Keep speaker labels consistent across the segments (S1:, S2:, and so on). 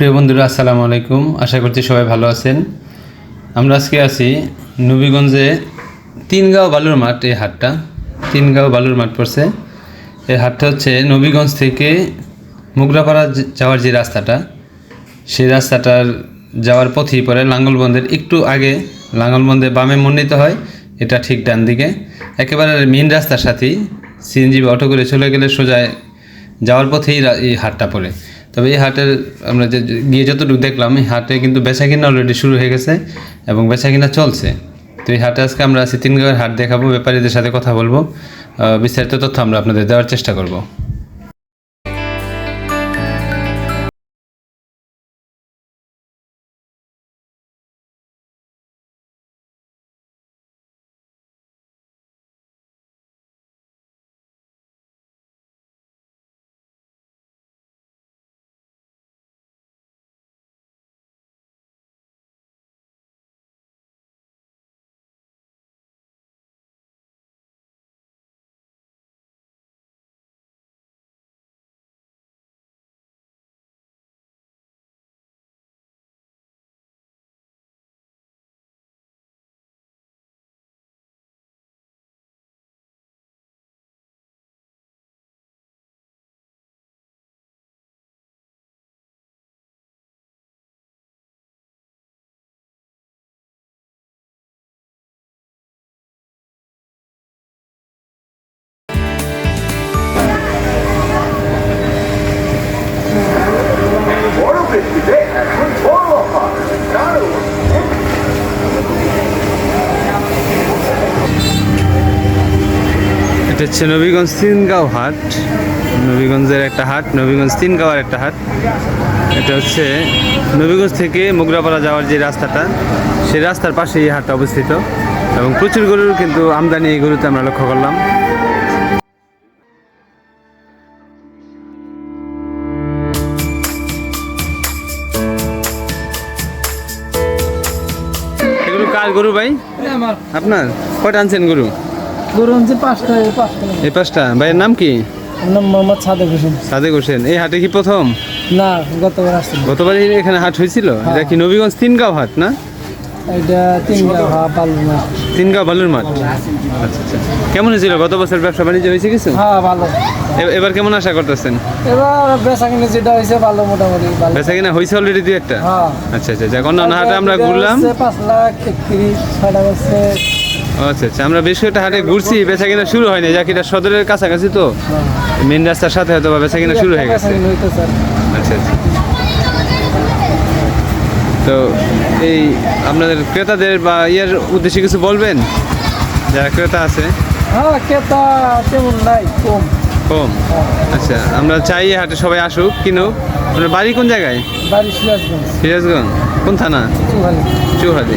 S1: প্রিয় বন্ধুরা, আসসালামু আলাইকুম। আশা করছি সবাই ভালো আছেন। আমরা আজকে আছি নবীগঞ্জে তিনগাঁও বালুর মাঠ, এই হাটটা। তিনগাঁও বালুর মাঠ পড়ছে। এই হাটটা হচ্ছে নবীগঞ্জ থেকে মুগরাপাড়া যাওয়ার যে রাস্তাটা, সেই রাস্তাটার যাওয়ার পথেই পড়ে লাঙ্গলবন্দের। একটু আগে লাঙ্গলবন্দে বামে মন্ডিত হয়, এটা ঠিক ডান দিকে। একেবারে মেন রাস্তার সাথেই সিএনজি বা অটো করে চলে গেলে সোজা যাওয়ার পথেই এই হাটটা পড়ে। তবে এই হাটের আমরা যে গিয়ে যতটুকু দেখলাম, এই হাটে কিন্তু বেচা কিনা অলরেডি শুরু হয়ে গেছে এবং বেচা কিনা চলছে। তো এই হাটে আজকে আমরা আছি হাট দেখাবো, ব্যাপারীদের সাথে কথা বলব। বিস্তারিত তথ্য আমরা আপনাদের দেওয়ার চেষ্টা করব। হচ্ছে নবীগঞ্জ তিনগাঁও হাট। নবীগঞ্জের একটা হাট নবীগঞ্জ তিনগাঁওয়ের একটা হাট। এটা হচ্ছে নবীগঞ্জ থেকে মুগরাপাড়া যাওয়ার যে রাস্তাটা সেই রাস্তার পাশে এই হাটটা অবস্থিত। এবং প্রচুর গরুর কিন্তু আমদানি এই গরুতে আমরা লক্ষ্য করলাম। এগুলো কার গরু ভাই? আপনার? কয়টা আনছেন গরু?
S2: এই পাঁচটা।
S1: ভাইয়ের নাম কি?
S2: নাম মোহাম্মদ সাদেক হোসেন।
S1: সাদেক হোসেন। এই হাটে কি প্রথম?
S2: না গতবার আসছিল
S1: গতবার এখানে হাট হয়েছিল? এটা কি নবীগঞ্জ তিনগাঁও হাট না?
S2: এটা তিন হা পালু
S1: তিনগাঁও বালুর মাঠ। আচ্ছা আচ্ছা। কেমন হয়েছিল? গত বছর ব্যবসা বাণিজ্য হয়েছে কিছু?
S2: হ্যাঁ ভালো।
S1: এবার কেমন আশা করতেছেন?
S2: এবার বেচা কিনে যেটা হয়েছে ভালো মোটামুটি ভালো।
S1: বেচা কিনা হয়েছে অলরেডি দুই একটা?
S2: হ্যাঁ।
S1: আচ্ছা আচ্ছা। যাক অন্যান্য হাটে আমরা ঘুরলাম।
S2: পাঁচ লাখ একত্রিশ হচ্ছে
S1: ও, আচ্ছা আচ্ছা। আমরা বেশ কয়েকটা হাটে ঘুরছি বেচা কিনা শুরু হয়নি। যাক এটা সদরের কাছাকাছি তো। মেন রাস্তার সাথে হয়তো বা বেচা কিনা শুরু হয়ে গেছে। আচ্ছা আচ্ছা। তো এই আপনাদের ক্রেতাদের বা ইয়ের উদ্দেশ্যে কিছু বলবেন? যারা ক্রেতা আছে।
S2: হ্যাঁ তেমন নাই কম।
S1: কম। আচ্ছা আমরা চাই হাটে সবাই আসুক কিনুক। আপনার বাড়ি কোন জায়গায়?
S2: বাড়ি সিরাজগঞ্জ।
S1: সিরাজগঞ্জ। কোন থানা?
S2: চৌহালি।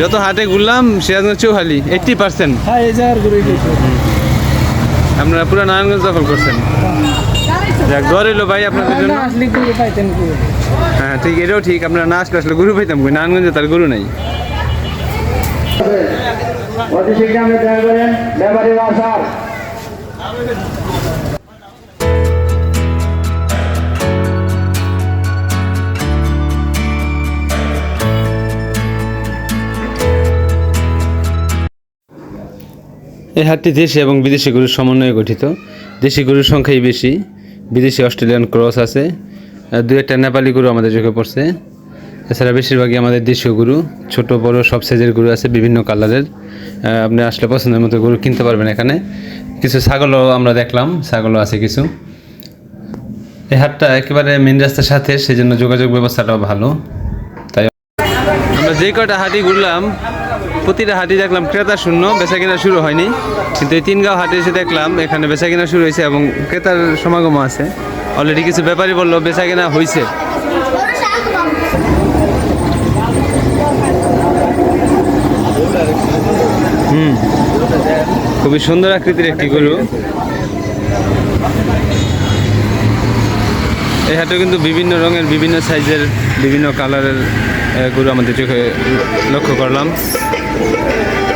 S1: যত হাটে ঘুরলাম সিরাজগঞ্জ চৌহালি এইট্টি পার্সেন্ট
S2: হ্যাঁ এই জায়গার গরু গেছে
S1: আপনারা পুরো নারায়ণগঞ্জ দখল করছেন। যাক দর এলো ভাই আপনাদের জন্য।
S2: আসলে গরু পাইতেন গরু।
S1: হ্যাঁ ঠিক এটাও ঠিক। আপনারা না আসলে আসলে গরু পাইতাম কই? নারায়ণগঞ্জে তার গরু নাই।
S3: অতি শীঘ্র আপনি দেখা করেন। ব্যাপারী
S1: এই হাটটি দেশি এবং বিদেশি গরুর সমন্বয়ে গঠিত। দেশি গরুর সংখ্যাই বেশি। বিদেশি অস্ট্রেলিয়ান ক্রস আছে। দু একটা নেপালি গরু আমাদের চোখে পড়ছে। এছাড়া বেশিরভাগই আমাদের দেশীয় গরু। ছোট, বড়, সব সাইজের গরু আছে, বিভিন্ন কালারের। আপনি আসলে পছন্দের মতো গরু কিনতে পারবেন এখানে। কিছু ছাগলও আমরা দেখলাম, ছাগলও আছে কিছু। এই হাটটা একেবারে মেন রাস্তার সাথে, সেজন্য যোগাযোগ ব্যবস্থাটাও ভালো। তাই আমরা যে কটা হাটি ঘুরলাম প্রতিটা হাটি দেখলাম ক্রেতা শূন্য বেচা কিনা শুরু হয়নি। কিন্তু এই তিনগাঁও হাটে এসে দেখলাম, এখানে বেচা কিনা শুরু হয়েছে এবং ক্রেতার সমাগম আছে। অলরেডি কিছু ব্যাপারী বলল বেচা কিনা হয়েছে হুম, খুবই সুন্দর আকৃতির একটি গরু। এই হাটে কিন্তু বিভিন্ন রঙের, বিভিন্ন সাইজের, বিভিন্ন কালারের গরু আমাদের চোখে লক্ষ্য করলাম। Thank you.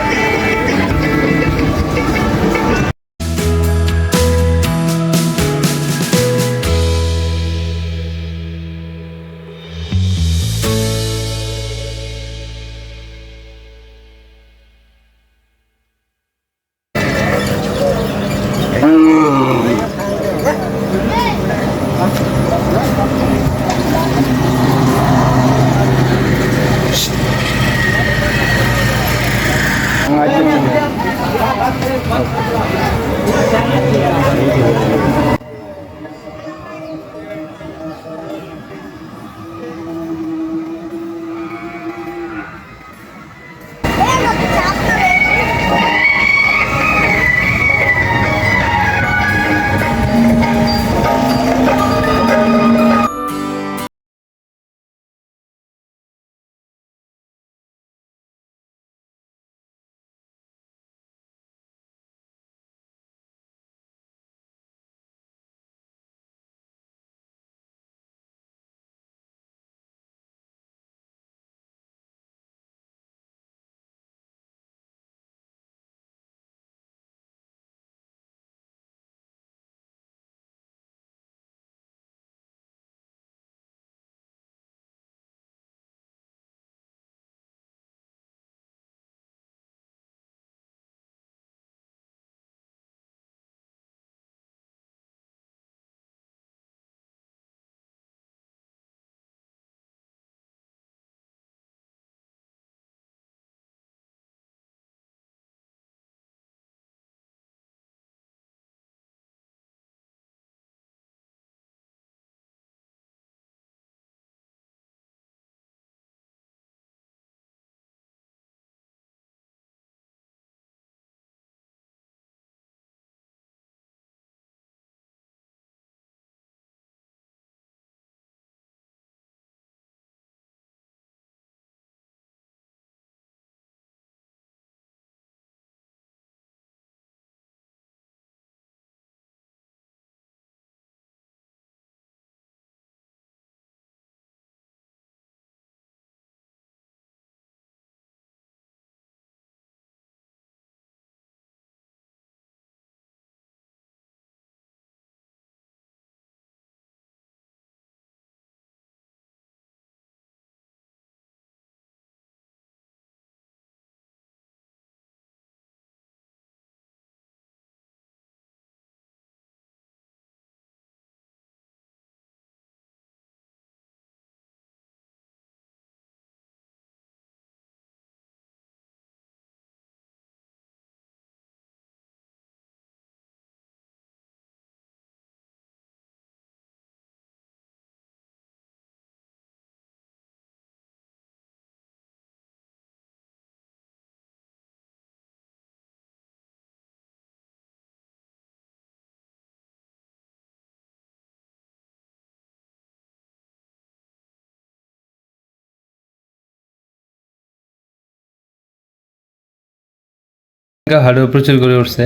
S1: হাড়ও প্রচুর গড়ে উঠছে।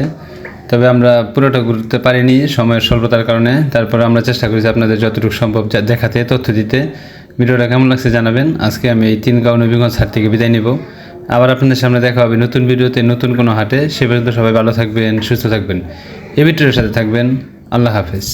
S1: তবে আমরা পুরোটা ঘুরতে পারিনি সময়ের স্বল্পতার কারণে। তারপর আমরা চেষ্টা করেছি আপনাদের যতটুকু সম্ভব দেখাতে, তথ্য দিতে। ভিডিওটা কেমন লাগছে জানাবেন। আজকে আমি এই তিন গাঁও নবীগঞ্জ হাট থেকে বিদায় নিব। আবার আপনাদের সামনে দেখা হবে নতুন ভিডিওতে নতুন কোনো হাটে। সে পর্যন্ত সবাই ভালো থাকবেন, সুস্থ থাকবেন। এ ভিডিওর সাথে থাকবেন। আল্লাহ হাফেজ।